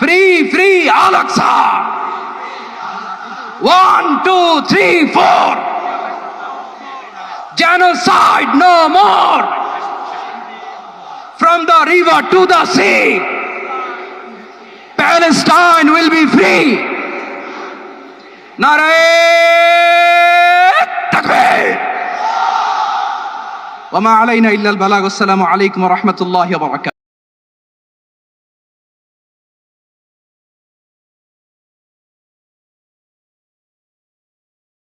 free, free, Al Aqsa. One, two, three, four. Genocide no more. From the river to the sea, Palestine will be free. Narayat Takbir. وما علينا إلا البلاغ السلام عليكم ورحمة الله وبركاته